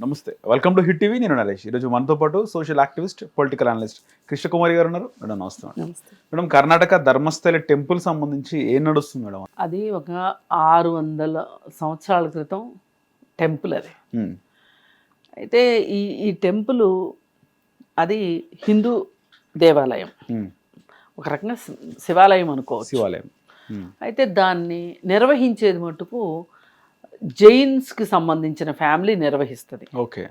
నమస్తే. Welcome to hit TV నేను నరేష్. ఈరోజు మనతో పాటు social activist political analyst Krishnakumari garu ఉన్నారు. మేడం నమస్తే madam. Madam Karnataka Dharmasthala temple సంబంధించి ఏం నడుస్తుంది మేడం? అది ఒక ఆరు వందల సంవత్సరాల క్రితం టెంపుల్ అది. అయితే ఈ ఈ టెంపుల్ అది హిందూ దేవాలయం. ఒక రకంగా శివాలయం అనుకోవచ్చు. శివాలయం. అయితే దాన్ని నిర్వహించేది మటుకు జైన్స్కి సంబంధించిన ఫ్యామిలీ నిర్వహిస్తుంది. ఓకే.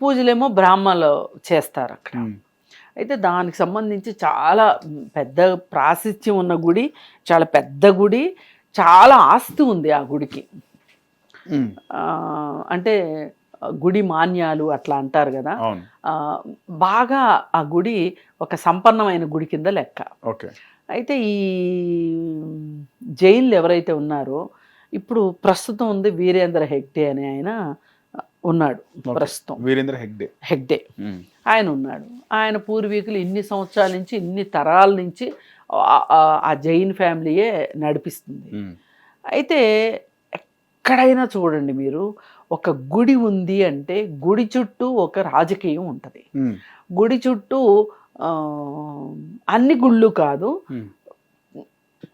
పూజలేమో బ్రాహ్మణులు చేస్తారు అక్కడ. అయితే దానికి సంబంధించి చాలా పెద్ద ప్రాశస్త్యం ఉన్న గుడి చాలా పెద్ద గుడి చాలా ఆస్తి ఉంది ఆ గుడికి. అంటే గుడి మాన్యాలు అట్లా అంటారు కదా. బాగా ఆ గుడి ఒక సంపన్నమైన గుడి కింద లెక్క. ఓకే. అయితే ఈ జైన్లు ఎవరైతే ఉన్నారో ఇప్పుడు ప్రస్తుతం ఉంది వీరేంద్ర హెగ్డే అనే ఆయన ఉన్నాడు. ప్రస్తుతం. వీరేంద్ర హెగ్డే. హెగ్డే. ఆయన ఉన్నాడు. ఆయన పూర్వీకులు ఇన్ని సంవత్సరాల నుంచి ఇన్ని తరాల నుంచి ఆ- జైన్ ఫ్యామిలీయే నడిపిస్తుంది. అయితే ఎక్కడైనా చూడండి మీరు ఒక గుడి ఉంది అంటే గుడి చుట్టూ ఒక రాజకీయం ఉంటుంది. గుడి చుట్టూ అన్ని గుళ్ళు కాదు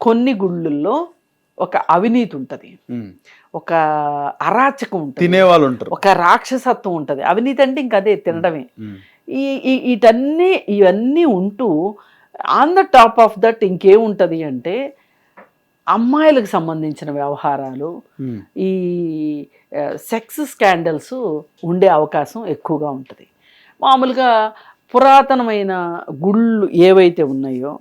కొన్ని గుళ్ళల్లో ఒక అవినీతి ఉంటుంది. ఒక అరాచకం ఉంటుంది. తినేవాళ్ళు ఉంటారు. ఒక రాక్షసత్వం ఉంటుంది. అవినీతి అంటే ఇంక అదే తినడమే. ఈ వీటన్నీ ఇవన్నీ ఉంటూ on the top of that ఇంకేముంటుంది అంటే అమ్మాయిలకు సంబంధించిన వ్యవహారాలు ఈ సెక్స్ స్కాండల్స్ ఉండే అవకాశం ఎక్కువగా ఉంటుంది. మామూలుగా పురాతనమైన గుళ్ళు ఏవైతే ఉన్నాయో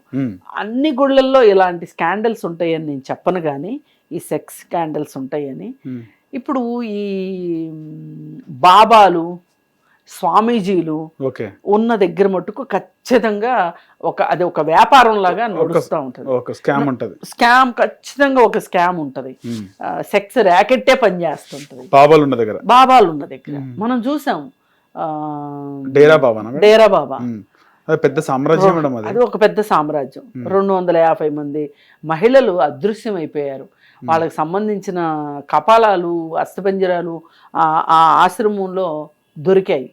అన్ని గుళ్ళల్లో ఇలాంటి స్కాండల్స్ ఉంటాయని నేను చెప్పను కానీ ఈ సెక్స్ స్కాండల్స్ ఉంటాయని. ఇప్పుడు ఈ బాబాలు స్వామీజీలు ఉన్న దగ్గర మటుకు ఖచ్చితంగా ఒక అది ఒక వ్యాపారం లాగా నడుస్తూ ఉంటుంది. స్కామ్ ఉంటది. స్కామ్ ఖచ్చితంగా ఒక స్కామ్ ఉంటుంది. సెక్స్ ర్యాకెట్టే పనిచేస్తుంటది. బాబాలు ఉన్న దగ్గర. బాబాలు ఉన్న దగ్గర. మనం చూసాం డేరా మేడం? డేరా బాబా. పెద్ద సామ్రాజ్యం మేడం అది. ఒక పెద్ద సామ్రాజ్యం. రెండు వందల యాభై మంది మహిళలు అదృశ్యం అయిపోయారు వాళ్ళకి సంబంధించిన కపాలాలు అస్థిపంజరాలు ఆ ఆశ్రమంలో దొరికాయి.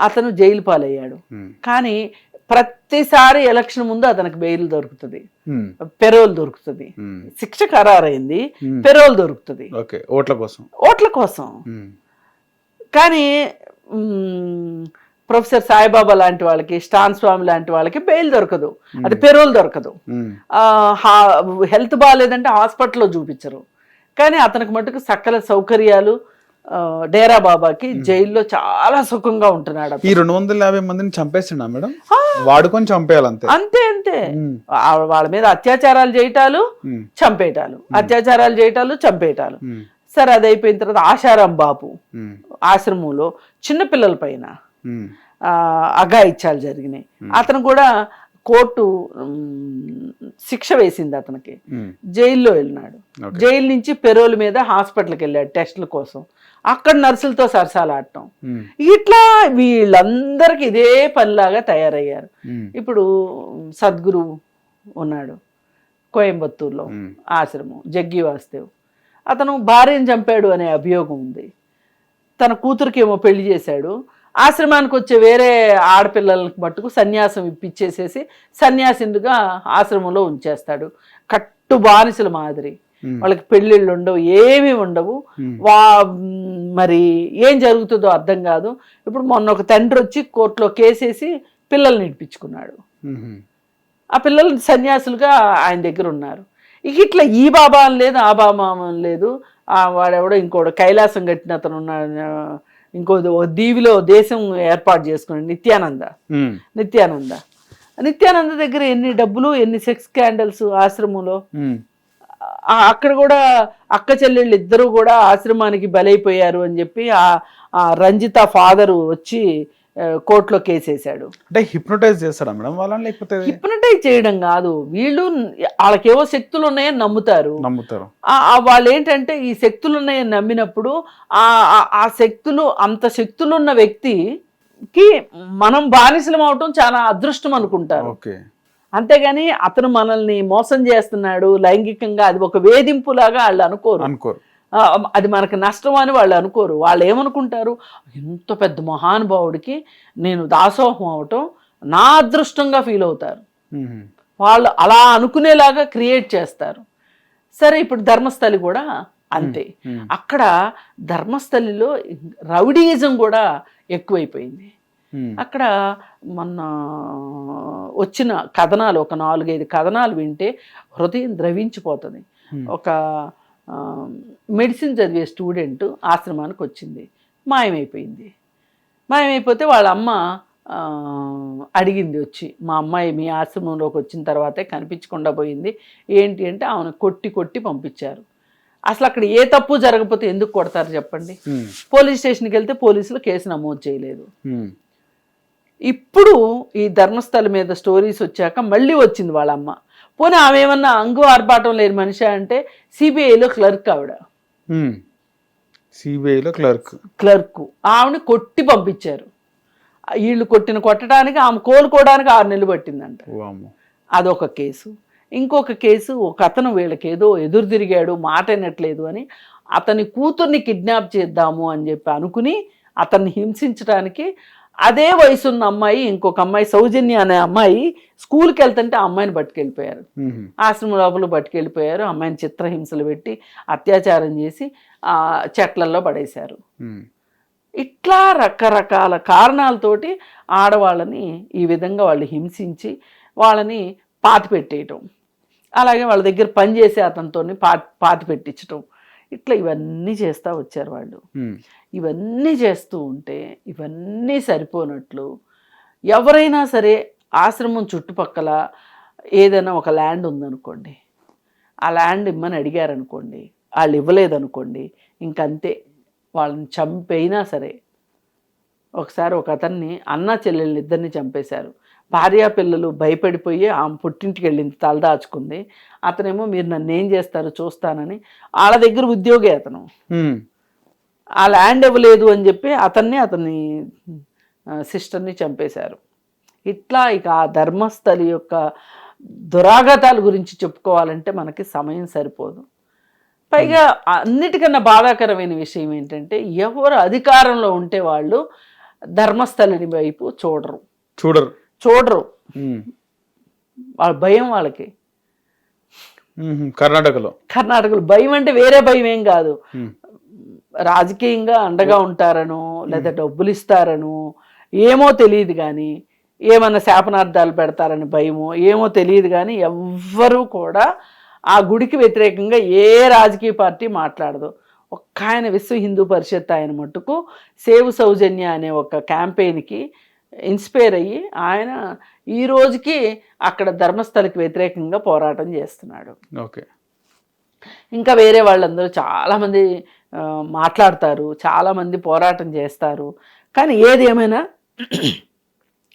అతను జైలు పాలయ్యాడు. కానీ ప్రతిసారి ఎలక్షన్ ముందు అతనికి బెయిల్ దొరుకుతుంది. పెరోల్ దొరుకుతుంది. శిక్ష ఖరారైంది. పెరోల్ దొరుకుతుంది. ఓట్ల కోసం. ఓట్ల కోసం. కానీ ప్రొఫెసర్ సాయిబాబా లాంటి వాళ్ళకి స్టాన్ స్వామి లాంటి వాళ్ళకి బెయిల్ దొరకదు. అది పెరోల్ దొరకదు. హెల్త్ బాగాలేదంటే హాస్పిటల్లో చూపించరు. కానీ అతనికి మటుకు సకల సౌకర్యాలు డేరా బాబాకి జైల్లో చాలా సుఖంగా ఉంటున్నాడు. ఈ రెండు వందల యాభై మందిని చంపేసిండా మేడం? వాడుకొని చంపేయాలి అంతే అంతే. వాళ్ళ మీద అత్యాచారాలు చేయటాలు చంపేయటాలు. అత్యాచారాలు చేయటాలు చంపేయటాలు. సరే అది అయిపోయిన తర్వాత ఆశారాం ఉమ్, ఆశ్రమంలో చిన్నపిల్లల పైన అఘాయిత్యాలు జరిగినాయి. అతను కూడా కోర్టు శిక్ష వేసింది అతనికి. జైల్లో వెళ్ళినాడు. జైలు నుంచి పెరోల్ మీద హాస్పిటల్కి వెళ్ళాడు టెస్టుల కోసం. అక్కడ నర్సులతో సరసాలాడటం ఇట్లా వీళ్ళందరికీ ఇదే పనిలాగా తయారయ్యారు. ఇప్పుడు సద్గురు ఉన్నాడు కోయంబత్తూరులో ఆశ్రమం జగ్గి వాసుదేవ్. అతను భార్యను చంపాడు అనే అభియోగం ఉంది. తన కూతురికి ఏమో పెళ్ళి చేశాడు. ఆశ్రమానికి వచ్చే వేరే ఆడపిల్లలకు మట్టుకు సన్యాసం ఇప్పించేసేసి సన్యాసిందుగా ఆశ్రమంలో ఉంచేస్తాడు. కట్టు బానిసల మాదిరి. వాళ్ళకి పెళ్ళిళ్ళు ఉండవు ఏమీ ఉండవు. వా మరి ఏం జరుగుతుందో అర్థం కాదు. ఇప్పుడు మొన్న ఒక తండ్రి వచ్చి కోర్టులో కేసేసి పిల్లల్ని ఇడిపించుకున్నాడు ఉమ్, ఆ పిల్లలు సన్యాసులుగా ఆయన దగ్గర ఉన్నారు. ఇట్లా ఈ బాబా అని లేదు ఆ బాబా అని లేదు. ఆ వాడెవడో ఇంకోడు కైలాసం కట్టిన అతను ఉన్నాడు ఇంకో దీవిలో దేశం ఏర్పాటు చేసుకున్నాడు నిత్యానంద. నిత్యానంద. నిత్యానంద దగ్గర ఎన్ని డబ్బులు ఎన్ని సెక్స్ క్యాండల్స్ ఆశ్రమంలో? అక్కడ కూడా అక్క చెల్లెళ్ళు ఇద్దరు కూడా ఆశ్రమానికి బలైపోయారు అని చెప్పి ఆ రంజిత ఫాదరు వచ్చి కోర్టులో కేసేశాడు అంటే హిప్నోటైజ్ చేస్తారా మేడం వాళ్ళని లేకపోతే? హిప్నటైజ్ చేయడం కాదు. వీళ్ళు వాళ్ళకేవో శక్తులు ఉన్నాయని నమ్ముతారు. నమ్ముతారు. వాళ్ళు ఏంటంటే ఈ శక్తులు ఉన్నాయని నమ్మినప్పుడు ఆ ఆ- శక్తులు అంత శక్తులున్న వ్యక్తికి మనం బానిసలం అవటం చాలా అదృష్టం అనుకుంటారు. ఓకే. అంతేగాని అతను మనల్ని మోసం చేస్తున్నాడు లైంగికంగా అది ఒక వేధింపులాగా వాళ్ళు అనుకోరు. అనుకోరు. అది మనకు నష్టం అని వాళ్ళు అనుకోరు వాళ్ళు ఏమనుకుంటారు ఇంత పెద్ద మహానుభావుడికి నేను దాసోహం అవటం నా అదృష్టంగా ఫీల్ అవుతారు. వాళ్ళు అలా అనుకునేలాగా క్రియేట్ చేస్తారు సరే ఇప్పుడు ధర్మస్థలి కూడా అంతే. అక్కడ ధర్మస్థలిలో రౌడీయిజం కూడా ఎక్కువైపోయింది. అక్కడ మొన్న వచ్చిన కథనాలు ఒక నాలుగైదు కథనాలు వింటే హృదయం ద్రవించిపోతుంది. ఒక మెడిసిన్ చదివే స్టూడెంట్ ఆశ్రమానికి వచ్చింది. మాయమైపోయింది. మాయమైపోతే వాళ్ళ అమ్మ అడిగింది వచ్చి మా అమ్మాయి మీ ఆశ్రమంలోకి వచ్చిన తర్వాతే కనిపించకుండా పోయింది. ఏంటి అంటే ఆమెను కొట్టి కొట్టి పంపించారు. అసలు అక్కడ ఏ తప్పు జరగకపోతే ఎందుకు కొడతారు చెప్పండి. పోలీస్ స్టేషన్కి వెళ్తే పోలీసులు కేసు నమోదు చేయలేదు. ఇప్పుడు ఈ ధర్మస్థల మీద స్టోరీస్ వచ్చాక మళ్ళీ వచ్చింది వాళ్ళ అమ్మ. పోనీ ఆమె ఏమన్నా అంగు ఆర్భాటం లేని మనిషి అంటే సిబిఐలో క్లర్క్ ఆవిడ. సిబిఐలో క్లర్క్. క్లర్క్. ఆవిడని కొట్టి పంపించారు. వీళ్ళు కొట్టిన కొట్టడానికి ఆమె కోలుకోవడానికి ఆరు నెలలు పట్టిందంట. అదొక కేసు. ఇంకొక కేసు ఒక అతను వీళ్ళకి ఏదో ఎదురు తిరిగాడు మాట వినట్లేదు అని అతని కూతుర్ని కిడ్నాప్ చేద్దాము అని చెప్పి అనుకుని అతన్ని హింసించడానికి అదే వయసున్న అమ్మాయి ఇంకొక అమ్మాయి సౌజన్య అనే అమ్మాయి స్కూల్కి వెళ్తుంటే ఆ అమ్మాయిని పట్టుకెళ్ళిపోయారు. ఆశ్రమం లోపల పట్టుకెళ్ళిపోయారు. అమ్మాయిని చిత్రహింసలు పెట్టి అత్యాచారం చేసి ఆ చెట్లల్లో పడేశారు. ఇట్లా రకరకాల కారణాలతోటి ఆడవాళ్ళని ఈ విధంగా వాళ్ళు హింసించి వాళ్ళని పాతి పెట్టేయటం అలాగే వాళ్ళ దగ్గర పనిచేసే అతనితో పాతి పాతి పెట్టించటం ఇట్లా ఇవన్నీ చేస్తూ వచ్చారు వాళ్ళు. ఇవన్నీ చేస్తూ ఉంటే ఇవన్నీ సరిపోనట్లు ఎవరైనా సరే ఆశ్రమం చుట్టుపక్కల ఏదైనా ఒక ల్యాండ్ ఉందనుకోండి ఆ ల్యాండ్ ఇమ్మని అడిగారనుకోండి వాళ్ళు ఇవ్వలేదనుకోండి ఇంకంతే. వాళ్ళని చంపైనా సరే ఒకసారి ఒక అతన్ని అన్న చెల్లెల్ని ఇద్దరిని చంపేశారు. భార్యా పిల్లలు భయపడిపోయి ఆమె పుట్టింటికి వెళ్ళింది తలదాచుకుంది అతనేమో మీరు నన్ను ఏం చేస్తారు చూస్తానని వాళ్ళ దగ్గర ఉద్యోగి అతను. ఆ ల్యాండ్ ఇవ్వలేదు అని చెప్పి అతన్ని అతని సిస్టర్ని చంపేశారు. ఇట్లా ఇక ఆ ధర్మస్థలి యొక్క దురాఘాతాల గురించి చెప్పుకోవాలంటే మనకి సమయం సరిపోదు. పైగా అన్నిటికన్నా బాధాకరమైన విషయం ఏంటంటే ఎవరు అధికారంలో ఉంటే వాళ్ళు ధర్మస్థలిని వైపు చూడరు. చూడరు. చూడరు. వాళ్ళ భయం వాళ్ళకి. కర్ణాటకలో. కర్ణాటకలో భయం అంటే వేరే భయం ఏం కాదు. రాజకీయంగా అండగా ఉంటారను లేదా డబ్బులు ఇస్తారను ఏమో తెలియదు కానీ ఏమన్నా శాపనార్థాలు పెడతారని భయమో ఏమో తెలియదు కానీ ఎవ్వరూ కూడా ఆ గుడికి వ్యతిరేకంగా ఏ రాజకీయ పార్టీ మాట్లాడదు. ఒక్క ఆయన విశ్వ హిందూ పరిషత్ ఆయన మట్టుకు సేవ్ సౌజన్య అనే ఒక క్యాంపెయిన్కి ఇన్స్పైర్ అయ్యి ఆయన ఈ రోజుకి అక్కడ ధర్మస్థలికి వ్యతిరేకంగా పోరాటం చేస్తున్నాడు. ఓకే. ఇంకా వేరే వాళ్ళందరూ చాలామంది మాట్లాడతారు చాలామంది పోరాటం చేస్తారు. కానీ ఏది ఏమైనా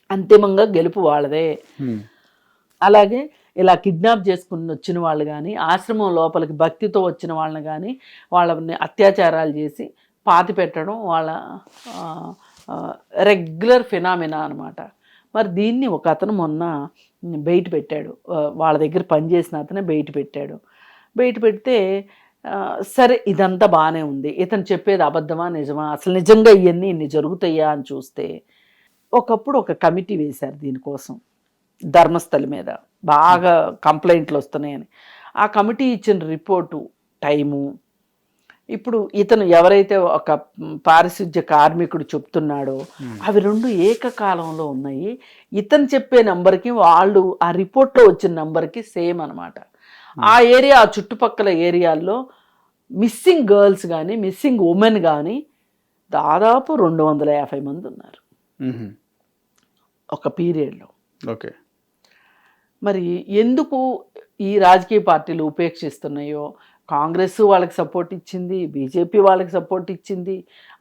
అంతిమంగా గెలుపు వాళ్ళదే. అలాగే ఇలా కిడ్నాప్ చేసుకుని వచ్చిన వాళ్ళు కానీ ఆశ్రమం లోపలికి భక్తితో వచ్చిన వాళ్ళని కానీ వాళ్ళని అత్యాచారాలు చేసి పాతి పెట్టడం వాళ్ళ రెగ్యులర్ ఫినామినా అనమాట మరి దీన్ని ఒక అతను మొన్న బయట పెట్టాడు. వాళ్ళ దగ్గర పనిచేసిన అతనే బయట పెట్టాడు. బయట పెడితే సరే ఇదంతా బాగానే ఉంది. ఇతను చెప్పేది అబద్ధమా నిజమా? అసలు నిజంగా ఇవన్నీ ఇన్ని జరుగుతాయా అని చూస్తే ఒకప్పుడు ఒక కమిటీ వేశారు దీనికోసం ధర్మస్థలి మీద. బాగా కంప్లైంట్లు వస్తున్నాయని. ఆ కమిటీ ఇచ్చిన రిపోర్టు టైము ఇప్పుడు ఇతను ఎవరైతే ఒక పారిశుద్ధ్య కార్మికుడు చెప్తున్నాడో అవి రెండు ఏకకాలంలో ఉన్నాయి. ఇతను చెప్పే నంబర్కి వాళ్ళు ఆ రిపోర్ట్లో వచ్చిన నంబర్కి సేమ్ అన్నమాట. ఆ ఏరియా ఆ చుట్టుపక్కల ఏరియాల్లో మిస్సింగ్ గర్ల్స్ కానీ మిస్సింగ్ ఉమెన్ కానీ దాదాపు రెండు వందల యాభై మంది ఉన్నారు. ఒక పీరియడ్లో. ఓకే. మరి ఎందుకు ఈ రాజకీయ పార్టీలు ఉపేక్షిస్తున్నాయో కాంగ్రెస్ వాళ్ళకి సపోర్ట్ ఇచ్చింది బీజేపీ వాళ్ళకి సపోర్ట్ ఇచ్చింది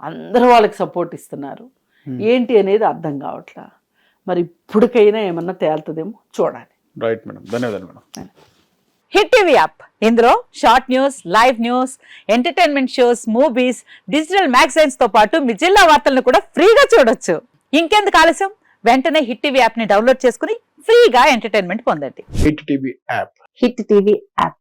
అందరూ వాళ్ళకి సపోర్ట్ ఇస్తున్నారు. ఏంటి అనేది అర్థం కావట్లా? మరి ఇప్పటికైనా ఏమన్నా తేలుతుందేమో చూడాలి. రైట్ మేడం ధన్యవాదాలు మేడం హిట్ టీవీ యాప్. ఇందులో short news live news entertainment shows movies digital మ్యాగజైన్స్తో పాటు మీ జిల్లా వార్తలను కూడా ఫ్రీగా చూడొచ్చు. ఇంకెందుకు ఆలస్యం? వెంటనే హిట్ టీవీ యాప్ని డౌన్లోడ్ చేసుకుని ఫ్రీగా ఎంటర్టైన్మెంట్ పొందండి. Hit TV app. Hit TV app.